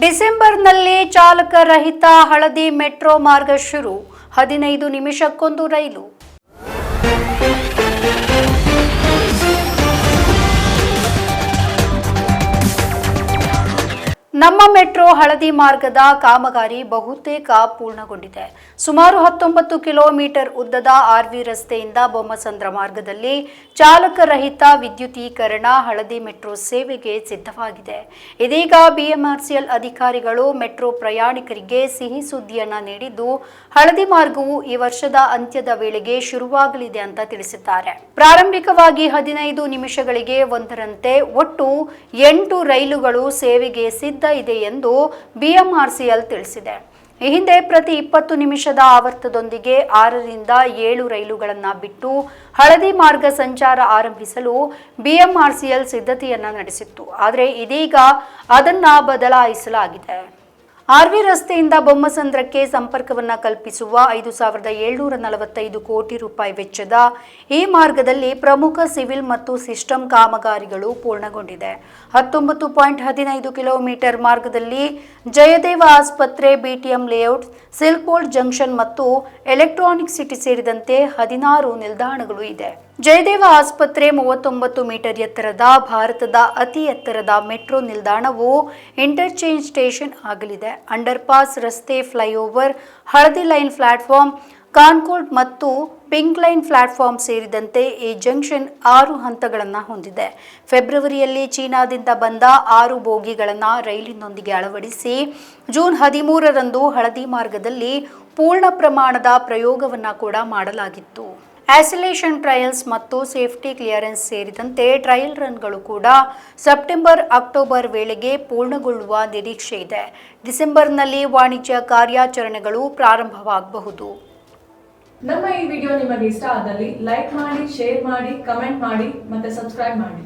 ಡಿಸೆಂಬರ್ನಲ್ಲಿ ಚಾಲಕ ರಹಿತ ಹಳದಿ ಮೆಟ್ರೋ ಮಾರ್ಗ ಶುರು. ಹದಿನೈದು ನಿಮಿಷಕ್ಕೊಂದು ರೈಲು. ನಮ್ಮ ಮೆಟ್ರೋ ಹಳದಿ ಮಾರ್ಗದ ಕಾಮಗಾರಿ ಬಹುತೇಕ ಪೂರ್ಣಗೊಂಡಿದೆ. ಸುಮಾರು ಹತ್ತೊಂಬತ್ತು ಕಿಲೋಮೀಟರ್ ಉದ್ದದ ಆರ್ವಿ ರಸ್ತೆಯಿಂದ ಬೊಮ್ಮಸಂದ್ರ ಮಾರ್ಗದಲ್ಲಿ ಚಾಲಕರಹಿತ ವಿದ್ಯುದೀಕರಣ ಹಳದಿ ಮೆಟ್ರೋ ಸೇವೆಗೆ ಸಿದ್ಧವಾಗಿದೆ. ಇದೀಗ ಬಿಎಂಆರ್ಸಿಎಲ್ ಅಧಿಕಾರಿಗಳು ಮೆಟ್ರೋ ಪ್ರಯಾಣಿಕರಿಗೆ ಸಿಹಿ ಸುದ್ದಿಯನ್ನ ನೀಡಿದ್ದು, ಹಳದಿ ಮಾರ್ಗವು ಈ ವರ್ಷದ ಅಂತ್ಯದ ವೇಳೆಗೆ ಶುರುವಾಗಲಿದೆ ಅಂತ ತಿಳಿಸಿದ್ದಾರೆ. ಪ್ರಾರಂಭಿಕವಾಗಿ ಹದಿನೈದು ನಿಮಿಷಗಳಿಗೆ ಒಂದರಂತೆ ಒಟ್ಟು ಎಂಟು ರೈಲುಗಳು ಸೇವೆಗೆ ಸಿದ್ಧ ಇದೆ ಎಂದು ಬಿಎಂಆರ್ಸಿಎಲ್ ತಿಳಿಸಿದೆ. ಈ ಹಿಂದೆ ಪ್ರತಿ ಇಪ್ಪತ್ತು ನಿಮಿಷದ ಆವರ್ತದೊಂದಿಗೆ ಆರರಿಂದ ಏಳು ರೈಲುಗಳನ್ನು ಬಿಟ್ಟು ಹಳದಿ ಮಾರ್ಗ ಸಂಚಾರ ಆರಂಭಿಸಲು ಬಿಎಂಆರ್ಸಿಎಲ್ ಸಿದ್ಧತೆಯನ್ನ ನಡೆಸಿತ್ತು. ಆದರೆ ಇದೀಗ ಅದನ್ನ ಬದಲಾಯಿಸಲಾಗಿದೆ. ಆರ್ವಿ ರಸ್ತೆಯಿಂದ ಬೊಮ್ಮಸಂದ್ರಕ್ಕೆ ಸಂಪರ್ಕವನ್ನ ಕಲ್ಪಿಸುವ ಐದು ಸಾವಿರದ ಏಳ್ನೂರ ನಲವತ್ತೈದು ಕೋಟಿ ರೂಪಾಯಿ ವೆಚ್ಚದ ಈ ಮಾರ್ಗದಲ್ಲಿ ಪ್ರಮುಖ ಸಿವಿಲ್ ಮತ್ತು ಸಿಸ್ಟಮ್ ಕಾಮಗಾರಿಗಳು ಪೂರ್ಣಗೊಂಡಿದೆ. ಹತ್ತೊಂಬತ್ತು ಪಾಯಿಂಟ್ ಹದಿನೈದು ಕಿಲೋಮೀಟರ್ ಮಾರ್ಗದಲ್ಲಿ ಜಯದೇವ ಆಸ್ಪತ್ರೆ, ಬಿಟಿಎಂ ಲೇಔಟ್ ಸಿಲ್ಕ್ ಜಂಕ್ಷನ್ ಮತ್ತು ಎಲೆಕ್ಟ್ರಾನಿಕ್ ಸಿಟಿ ಸೇರಿದಂತೆ ಹದಿನಾರು ನಿಲ್ದಾಣಗಳು ಇದೆ. ಜಯದೇವ ಆಸ್ಪತ್ರೆ ಮೂವತ್ತೊಂಬತ್ತು ಮೀಟರ್ ಎತ್ತರದ, ಭಾರತದ ಅತಿ ಎತ್ತರದ ಮೆಟ್ರೋ ನಿಲ್ದಾಣವು ಇಂಟರ್ಚೇಂಜ್ ಸ್ಟೇಷನ್ ಆಗಲಿದೆ. ಅಂಡರ್ ಪಾಸ್ ರಸ್ತೆ ಫ್ಲೈಓವರ್, ಹಳದಿ ಲೈನ್ ಪ್ಲಾಟ್ಫಾರ್ಮ್, ಕಾನ್ಕೋರ್ಟ್ ಮತ್ತು ಪಿಂಕ್ ಲೈನ್ ಪ್ಲಾಟ್ಫಾರ್ಮ್ ಸೇರಿದಂತೆ ಈ ಜಂಕ್ಷನ್ ಆರು ಹಂತಗಳನ್ನು ಹೊಂದಿದೆ. ಫೆಬ್ರವರಿಯಲ್ಲಿ ಚೀನಾದಿಂದ ಬಂದ ಆರು ಬೋಗಿಗಳನ್ನು ರೈಲಿನೊಂದಿಗೆ ಅಳವಡಿಸಿ, ಜೂನ್ ಹದಿಮೂರರಂದು ಹಳದಿ ಮಾರ್ಗದಲ್ಲಿ ಪೂರ್ಣ ಪ್ರಮಾಣದ ಪ್ರಯೋಗವನ್ನು ಕೂಡ ಮಾಡಲಾಗಿತ್ತು. ಆಸಿಲೇಷನ್ ಟ್ರಯಲ್ಸ್ ಮತ್ತು ಸೇಫ್ಟಿ ಕ್ಲಿಯರೆನ್ಸ್ ಸೇರಿದಂತೆ ಟ್ರಯಲ್ ರನ್ಗಳು ಕೂಡ ಸೆಪ್ಟೆಂಬರ್ ಅಕ್ಟೋಬರ್ ವೇಳೆಗೆ ಪೂರ್ಣಗೊಳ್ಳುವ ನಿರೀಕ್ಷೆ ಇದೆ. ಡಿಸೆಂಬರ್ನಲ್ಲಿ ವಾಣಿಜ್ಯ ಕಾರ್ಯಾಚರಣೆಗಳು ಪ್ರಾರಂಭವಾಗಬಹುದು. ನಮ್ಮ ಈ ವಿಡಿಯೋ ನಿಮಗೆ ಇಷ್ಟ ಆದಲ್ಲಿ ಲೈಕ್ ಮಾಡಿ ಶೇರ್ ಮಾಡಿ ಕಮೆಂಟ್ ಮಾಡಿ ಮತ್ತೆ ಸಬ್ಸ್ಕ್ರೈಬ್ ಮಾಡಿ.